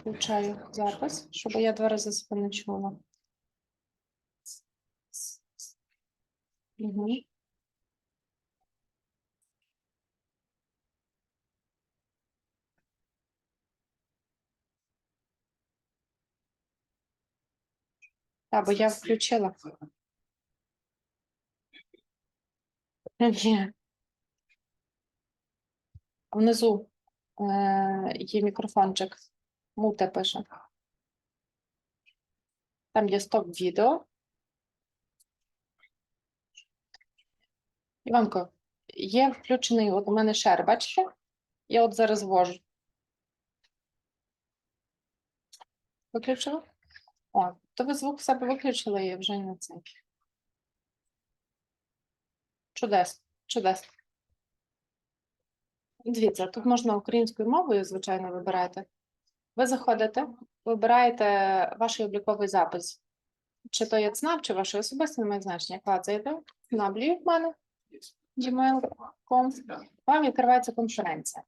Включаю запис, щоб я два рази себе не чула. Угу. Так, бо я включила. Ні. Внизу е, є мікрофончик. Муте пише. Там є стоп відео. Іванко, є включений от у мене шер, бачите? Я от зараз ввожу. Виключила? О, то ви звук в себе виключили і вже не це. Чудесно, чудесно. Дивіться, тут можна українською мовою, звичайно, вибирати. Ви заходите, вибираєте ваш обліковий запис. Чи то є ЦНАП, чи ваше особисте, не має значення. Клацаєте, наблює в мене, gmail.com. Вам відкривається конференція.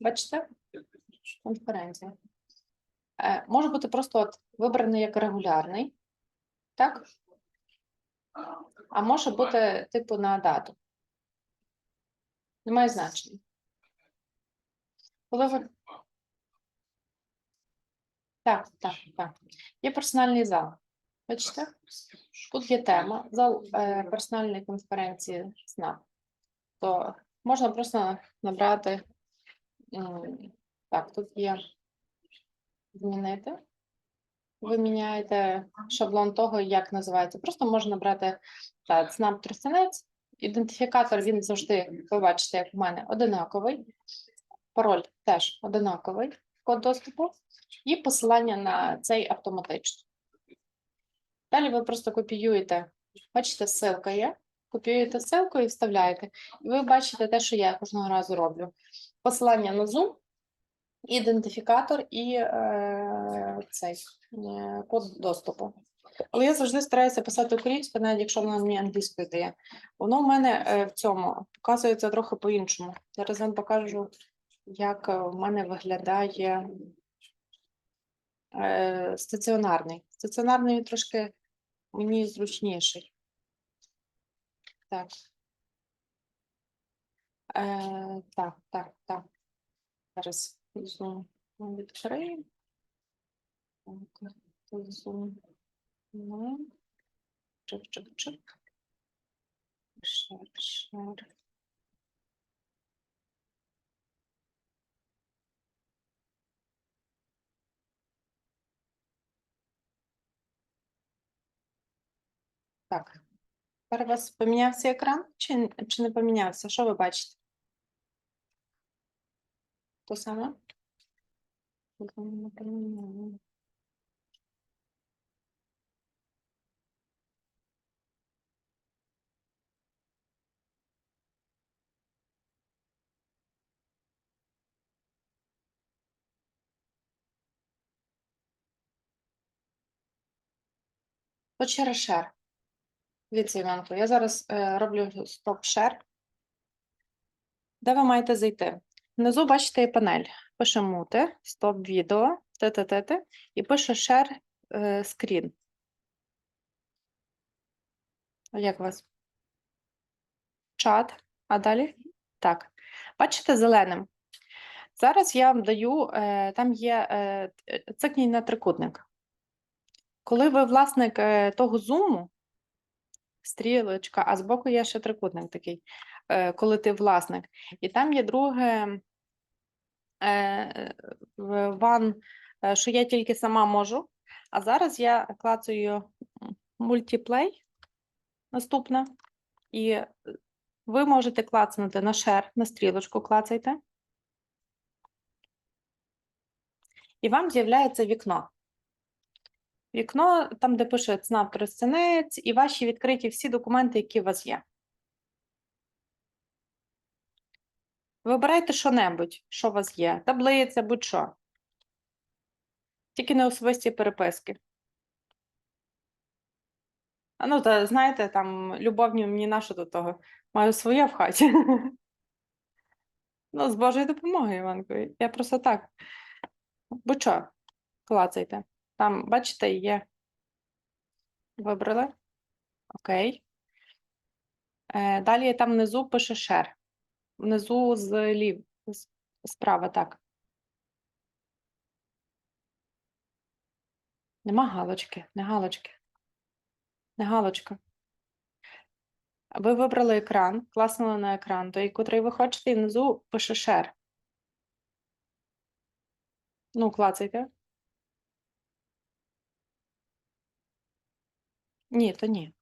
Бачите? Конференція. Е, може бути просто от вибраний як регулярний, так? А може бути типу на дату. Немає значення. Коли ви... Так, так, так. Є персональний зал. Бачите? Тут є тема, зал е, персональної конференції СНАП. То можна просто набрати. Так, тут є змінити. Ви міняєте шаблон того, як називається. Просто можна брати СНАП тростянець. Ідентифікатор він завжди, ви бачите, як у мене, одинаковий. Пароль теж одинаковий, код доступу, і посилання на цей автоматично. Далі ви просто копіюєте, бачите, ссылка є. Копіюєте ссылку і вставляєте. І ви бачите те, що я кожного разу роблю. Посилання на Zoom, ідентифікатор і е, цей е, код доступу. Але я завжди стараюся писати українською, навіть якщо вона мені англійською дає. Воно в мене е, в цьому показується трохи по-іншому. Зараз вам покажу, як е, в мене виглядає е, стаціонарний. Стаціонарний трошки мені зручніший. Так. Е, так, так, так. Зараз Zoom відкрию. Так, тут Zoom. Ну, чик, чик, чик. Шер, шер. Так. Тепер у вас помінявся екран чи, чи не помінявся? Що ви бачите? То саме? Не поміняло. От через шер. Дивіться, Іванко, я зараз е, роблю стоп-шер. Де ви маєте зайти? Внизу бачите є панель. Пише мути, стоп відео, т-т-т-т, і пише шер е, скрін. Як у вас? Чат. А далі? Так. Бачите зеленим. Зараз я вам даю, е, там є е, цикніть на трикутник. Коли ви власник того зуму, стрілочка, а збоку є ще трикутник такий, е, коли ти власник. І там є друге е, ван, е, що я тільки сама можу. А зараз я клацаю мультиплей наступне. І ви можете клацнути на шер, на стрілочку клацайте. І вам з'являється вікно. Вікно, там, де пише ЦНАП тростянець, і ваші відкриті всі документи, які у вас є. Вибирайте що-небудь, що у вас є, таблиця, будь-що. Тільки не особисті переписки. Ну, та знаєте, там любовні мені нащо до того. Маю своє в хаті. Ну, з Божою допомогою, Іванко. Я просто так. Будь-що, клацайте. Там, бачите, є. Вибрали. Окей. Е, далі там внизу пише share. Внизу з- справа, так. Нема галочки, не галочки. Не галочка. Ви вибрали екран, класнули на екран, той, котрий ви хочете, і внизу пише share. Ну, клацайте. Ні, то ні.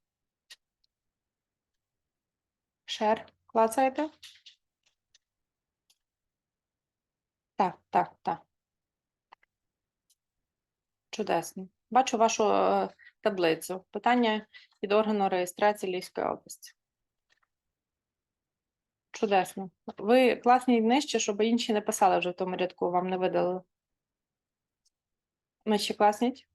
Share. Клацаєте? Так, так, так. Чудесно. Бачу вашу е, таблицю. Питання від органу реєстрації Львівської області. Чудесно. Ви класні нижче, щоб інші не писали вже в тому рядку, вам не видали. Нижче класніть.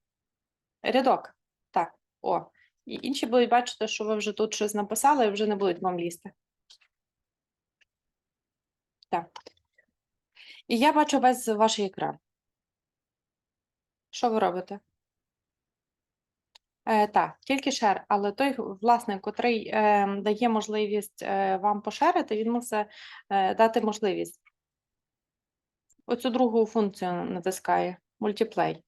Рядок. Так. О. І інші будуть бачити, що ви вже тут щось написали, і вже не будуть вам лізти. Так. І я бачу весь ваш екран. Що ви робите? Е, так, тільки шер, але той власник, котрий е, дає можливість е, вам пошерити, він мусить е, дати можливість. Оцю другу функцію натискає мультиплей.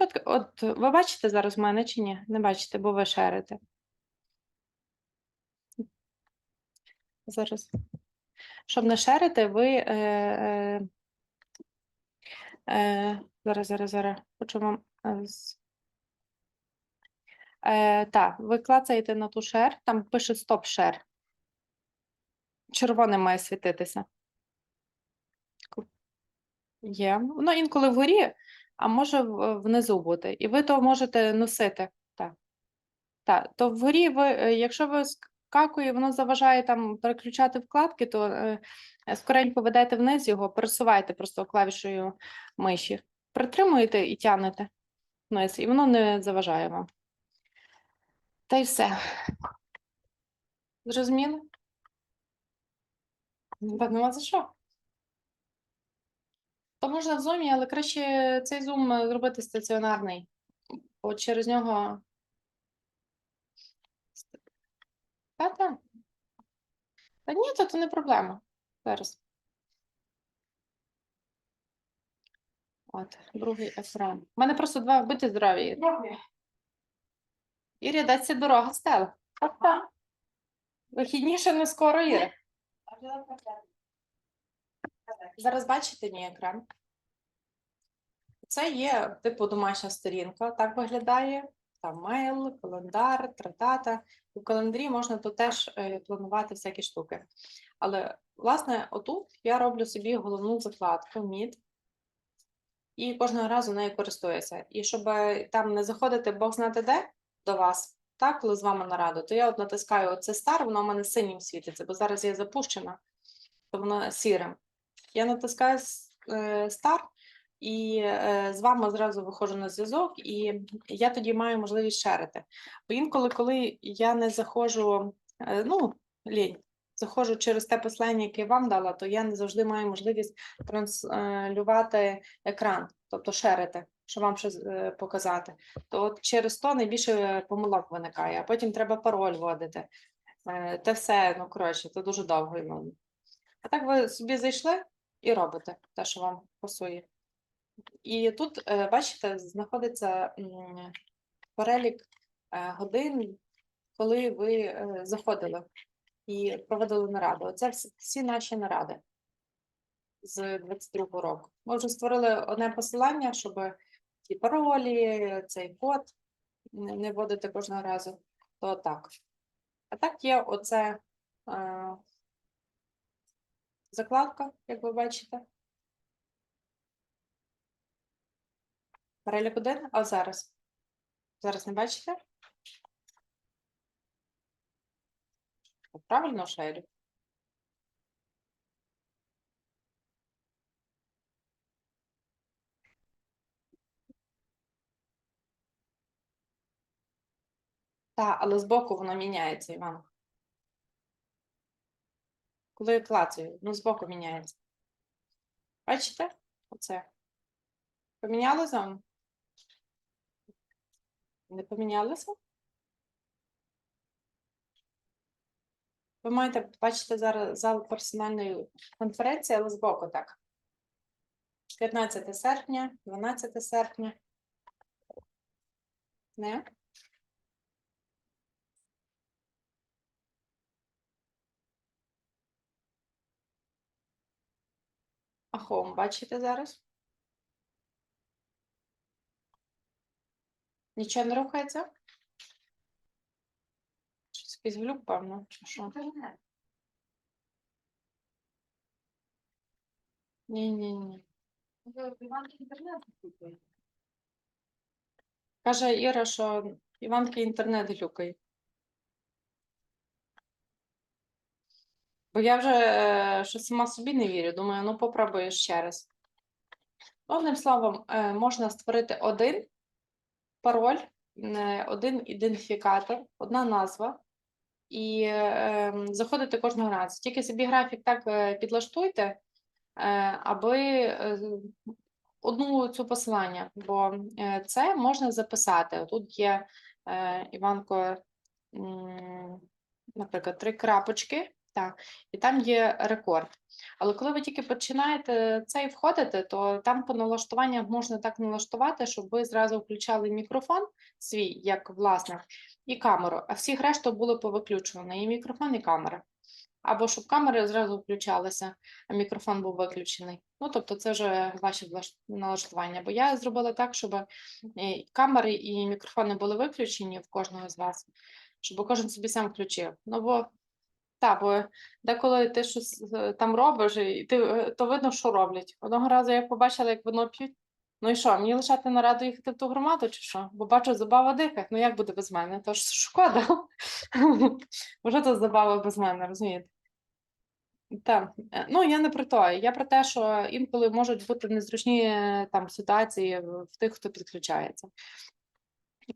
От, от ви бачите зараз мене чи ні? Не бачите, бо ви шерите. Зараз. Щоб не шерити, ви. Е, е, е, зараз, зараз, зараз. Хочу вам. е, Е, так, ви клацаєте на ту шер, там пише стоп шер. Червоним має світитися. Є. Ну, інколи вгорі, а може внизу бути. І ви то можете носити. Так. Так, то вгорі ви, е, якщо ви скакує, воно заважає там переключати вкладки, то е, е, скоренько ведете вниз його, пересуваєте просто клавішою миші. Притримуєте і тягнете вниз, і воно не заважає вам. Та й все. Зрозуміли? Так, нема за що. То можна в зумі, але краще цей зум е, зробити стаціонарний. Бо через нього. Та, та. Та ні, то, то не проблема. Зараз. От, другий екран. У мене просто два будьте здорові. Ірі, даться дорога стела. Так, так. Вихідніше не скоро, Іра. Зараз бачите мій екран. Це є типу домашня сторінка, так виглядає. Там мейл, календар, тратата. У календарі можна тут теж е, планувати всякі штуки. Але, власне, отут я роблю собі головну закладку MIT і кожного разу нею користуюся. І щоб е, там не заходити Бог знати де до вас, так, коли з вами нарада, то я от натискаю оце стар, воно в мене синім світиться, бо зараз я запущена, то воно сірим. Я натискаю е, і е, з вами зразу виходжу на зв'язок, і я тоді маю можливість шерити. Бо інколи, коли я не заходжу, е, ну, лінь, заходжу через те послання, яке я вам дала, то я не завжди маю можливість транслювати екран, тобто шерити, що вам щось е, показати. То от через то найбільше помилок виникає, а потім треба пароль вводити. Те все, ну коротше, це дуже довго і нудно. А так ви собі зайшли і робите те, що вам пасує. І тут, е, бачите, знаходиться перелік е, годин, коли ви е, заходили і проводили нараду. Оце всі, наші наради з 22 року. Ми вже створили одне посилання, щоб ті паролі, цей код не вводити кожного разу. То так. А так є оце закладка, як ви бачите. Перелік один, а зараз? Зараз не бачите? Правильно шерю? Так, але збоку воно міняється, Іван. Коли клацаю, ну збоку міняється. Бачите? Оце. Поміняли зону? Не помінялися? Ви маєте бачити зараз зал персональної конференції, але збоку так. 15 серпня, 12 серпня. Не? А хом бачите зараз? Нічого не рухається? Щось якийсь глюк, певно, чи що? Ні, ні, ні. Каже Іра, що Іванки інтернет глюкає. Бо я вже е, що сама собі не вірю. Думаю, ну попробую ще раз. Одним словом, е, можна створити один пароль, е, один ідентифікатор, одна назва. І е, ем, заходити кожного разу. Тільки собі графік так е, підлаштуйте, е, аби е, одну цю посилання, бо е, це можна записати. Тут є е, Іванко, м, наприклад, три крапочки, так, і там є рекорд. Але коли ви тільки починаєте цей входити, то там по налаштуваннях можна так налаштувати, щоб ви зразу включали мікрофон свій як власник і камеру, а всіх решту були повиключені і мікрофон, і камера. Або щоб камери зразу включалися, а мікрофон був виключений. Ну, тобто, це вже ваші налаштування. Бо я зробила так, щоб е, камери і мікрофони були виключені в кожного з вас, щоб кожен собі сам включив. Ну, бо так, бо деколи ти щось е, там робиш, і ти, е, то видно, що роблять. Одного разу я побачила, як вино п'ють. Ну і що, мені лишати на раду їхати в ту громаду, чи що? Бо бачу, забава дихає. Ну як буде без мене? Тож шкода. Що це забава без мене, розумієте? Так, е, ну я не про то. Я про те, що інколи можуть бути незручні там ситуації в тих, хто підключається.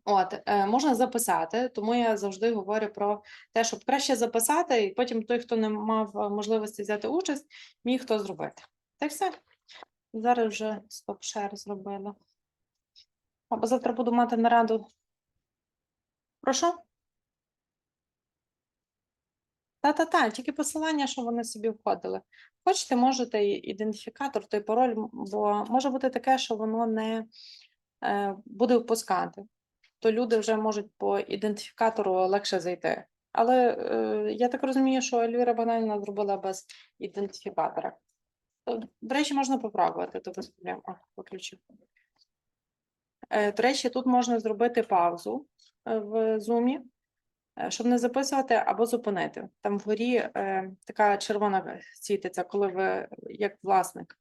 От, е, можна записати, тому я завжди говорю про те, щоб краще записати, і потім той, хто не мав е, можливості взяти участь, міг то зробити. Так все. Зараз вже стоп-шер зробила. Або завтра буду мати нараду. Прошу? Та-та-та, тільки посилання, щоб вони собі входили. Хочете, можете ідентифікатор, той пароль, бо може бути таке, що воно не е, буде впускати. То люди вже можуть по ідентифікатору легше зайти. Але е, я так розумію, що Ельвіра Богданівна зробила без ідентифікатора. До речі, можна попробувати, то без проблем. О, виключив. Е, До речі, тут можна зробити паузу е, в зумі, е, щоб не записувати або зупинити. Там вгорі е, така червона світиться, коли ви як власник